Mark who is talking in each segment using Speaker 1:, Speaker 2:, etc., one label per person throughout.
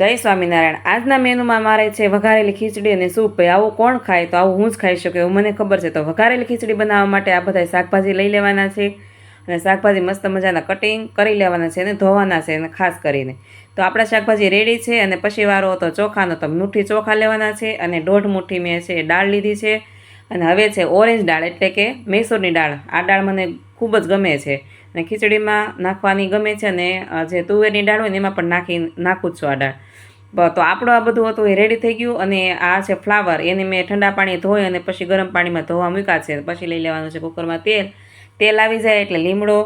Speaker 1: જય સ્વામિનારાયણ. આજના મેનુમાં મારે છે વઘારેલી ખીચડી અને સૂપ. આવું કોણ ખાય તો આવું હું જ ખાઈ શકું એવું મને ખબર છે. તો વઘારેલી ખીચડી બનાવવા માટે આ બધા શાકભાજી લઈ લેવાના છે અને શાકભાજી મસ્ત મજાના કટિંગ કરી લેવાના છે અને ધોવાના છે અને ખાસ કરીને. તો આપણા શાકભાજી રેડી છે અને પછી વારો હતો ચોખાનો તો મુઠ્ઠી ચોખા લેવાના છે અને દોઢ મુઠ્ઠી મેં છે દાળ લીધી છે. અને હવે છે ઓરેન્જ દાળ એટલે કે મૈસૂરની દાળ. આ દાળ મને ખૂબ જ ગમે છે અને ખીચડીમાં નાખવાની ગમે છે અને જે તુવેરની દાળ હોય ને એમાં પણ નાખી નાખું જ છું આ દાળ. તો આપણું આ બધું હતું, એ રેડી થઈ ગયું અને આ છે ફ્લાવર એને મેં ઠંડા પાણી ધોઈ અને પછી ગરમ પાણીમાં ધોવા મૂક્યા પછી લઈ લેવાનું છે કુકરમાં તેલ. તેલ આવી જાય એટલે લીમડો,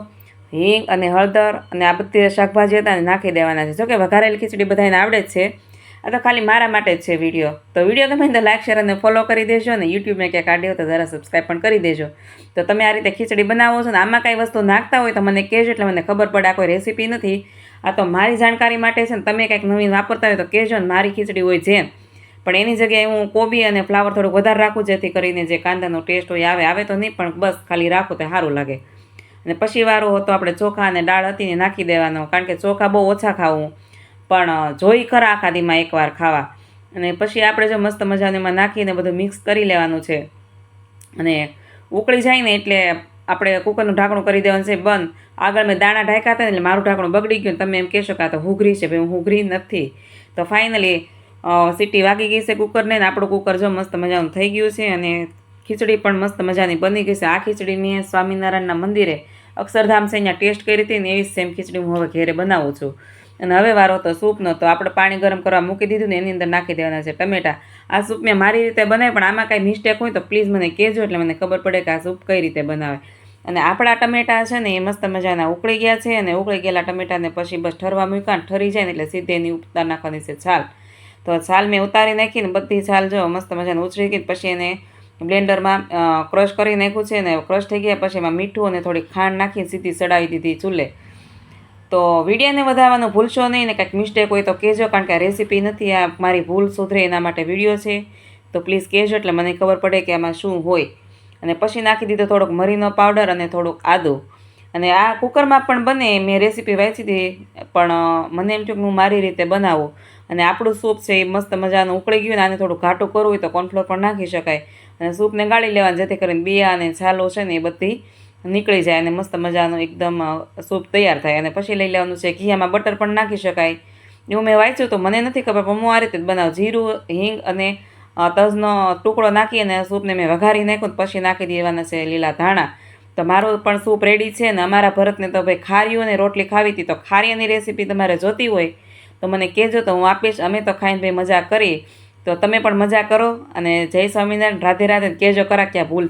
Speaker 1: હિંગ અને હળદર અને આ બધી શાકભાજી હતા નાખી દેવાના છે. જોકે વઘારેલી ખીચડી બધાને આવડે જ છે. આ તો ખાલી મારા માટે જ છે વીડિયો તો વીડિયો ગમે તો લાઈક શેર અને ફોલો કરી દેજો અને યુટ્યુબમાં ક્યાંક કાઢ્યો તો જરા સબસ્ક્રાઈબ પણ કરી દેજો. તો તમે આ રીતે ખીચડી બનાવો છો ને આમાં કાંઈ વસ્તુ નાખતા હોય તો મને કહેજો એટલે મને ખબર પડે, આ કોઈ રેસીપી નથી. આ તો મારી જાણકારી માટે છે ને તમે કંઈક નવીન વાપરતા હોય તો કહેજો ને મારી ખીચડી હોય જેમ. પણ એની જગ્યાએ હું કોબી અને ફ્લાવર થોડુંક વધારે રાખું જેથી કરીને જે કાંદાનો ટેસ્ટ હોય આવે. આવે તો નહીં, પણ બસ ખાલી રાખું તો સારું લાગે. અને પછી વારો હતો આપણે ચોખા અને દાળ હતી ને નાખી દેવાનો, કારણ કે ચોખા બહુ ઓછા ખાવું. પણ જોઈ ખરા આખા દીમાં એકવાર ખાવા. અને પછી આપણે જો મસ્ત મજાનું એમાં નાખીને બધું મિક્સ કરી લેવાનું છે. અને ઉકળી જાય ને એટલે આપણે કુકરનું ઢાંકણું કરી દેવાનું છે બંધ. આગળ મેં દાણા ઢાંક્યા હતા ને એટલે મારું ઢાંકણું બગડી ગયું તમે એમ કહેશો કે આ તો હુઘરી છે ભાઈ હું હુઘરી નથી. તો ફાઇનલી સીટી વાગી ગઈ છે કુકરને ને આપણું કુકર જો મસ્ત મજાનું થઈ ગયું છે અને ખીચડી પણ મસ્ત મજાની બની ગઈ છે. આ ખીચડી મેં સ્વામિનારાયણના મંદિરે અક્ષરધામ છે અહીંયા ટેસ્ટ કરી હતી ને એવી સેમ ખીચડી હું હવે ઘેરે બનાવું છું. અને હવે વારો હતો સૂપનો તો આપણે પાણી ગરમ કરવા મૂકી દીધું ને એની અંદર નાખી દેવાના છે ટમેટા. આ સૂપ મેં મારી રીતે બનાવી, પણ આમાં કાંઈ મિસ્ટેક હોય તો પ્લીઝ મને કહેજો, એટલે મને ખબર પડે કે આ સૂપ કઈ રીતે બનાવે. અને આપણા ટમેટા છે ને એ મસ્ત મજાના ઉકળી ગયા છે અને ઉકળી ગયેલા ટમેટાને પછી બસ ઠરવા મૂક્યા ઠરી જાય ને એટલે સીધે એની ઉતાર નાખવાની છે છાલ. તો છાલ મેં ઉતારી નાખીને બધી છાલ જો મસ્ત મજાને ઉછળી ગઈ પછી એને બ્લેન્ડરમાં ક્રશ કરી નાખ્યું છે ને ક્રશ થઈ ગયા પછી એમાં મીઠું અને થોડી ખાંડ નાખી સીધી ચડાવી દીધી ચૂલે. તો વિડીયોને વધારવાનું ભૂલશો નહીં ને કંઈક મિસ્ટેક હોય તો કહેજો, કારણ કે આ રેસીપી નથી, આ મારી ભૂલ સુધરે એના માટે વીડિયો છે. તો પ્લીઝ કહેજો, એટલે મને ખબર પડે કે આમાં શું હોય. અને પછી નાખી દીધો થોડોક મરીનો પાવડર અને થોડુંક આદું. અને આ કુકરમાં પણ બને, મેં રેસીપી વાંચી હતી, પણ મને એમ થયું કે હું મારી રીતે બનાવું. અને આપણું સૂપ છે એ મસ્ત મજાનું ઉકળી ગયું ને આને થોડું ઘાટું કરવું હોય તો કોર્નફ્લોર પણ નાખી શકાય. અને સૂપને ગાળી લેવાનું, જેથી કરીને બિયા અને છાલો છે ને એ બધી નીકળી જાય અને મસ્ત મજાનું એકદમ સૂપ તૈયાર થાય અને પછી લઈ લેવાનું છે. ઘીયામાં બટર પણ નાખી શકાય. એવું મેં વાંચ્યું તો મને નથી ખબર, પણ હું આ રીતે જ બનાવું. જીરું, હિંગ અને તજનો ટુકડો નાખી અને સૂપને મેં વઘારી નાખ્યું પછી નાખી દેવાના છે લીલા ધાણા. તો મારું પણ સૂપ રેડી છે ને અમારા ભરતને તો ભાઈ ખારીયું અને રોટલી ખાવી હતી તો ખારીયાની રેસીપી તમારે જોતી હોય તો મને કહેજો તો હું આપીશ. અમે તો ખાઈને ભાઈ મજા કરી તો તમે પણ મજા કરો અને જય સ્વામિનારાયણ. રાધે રાધે કહેજો કરા ક્યાં ભૂલ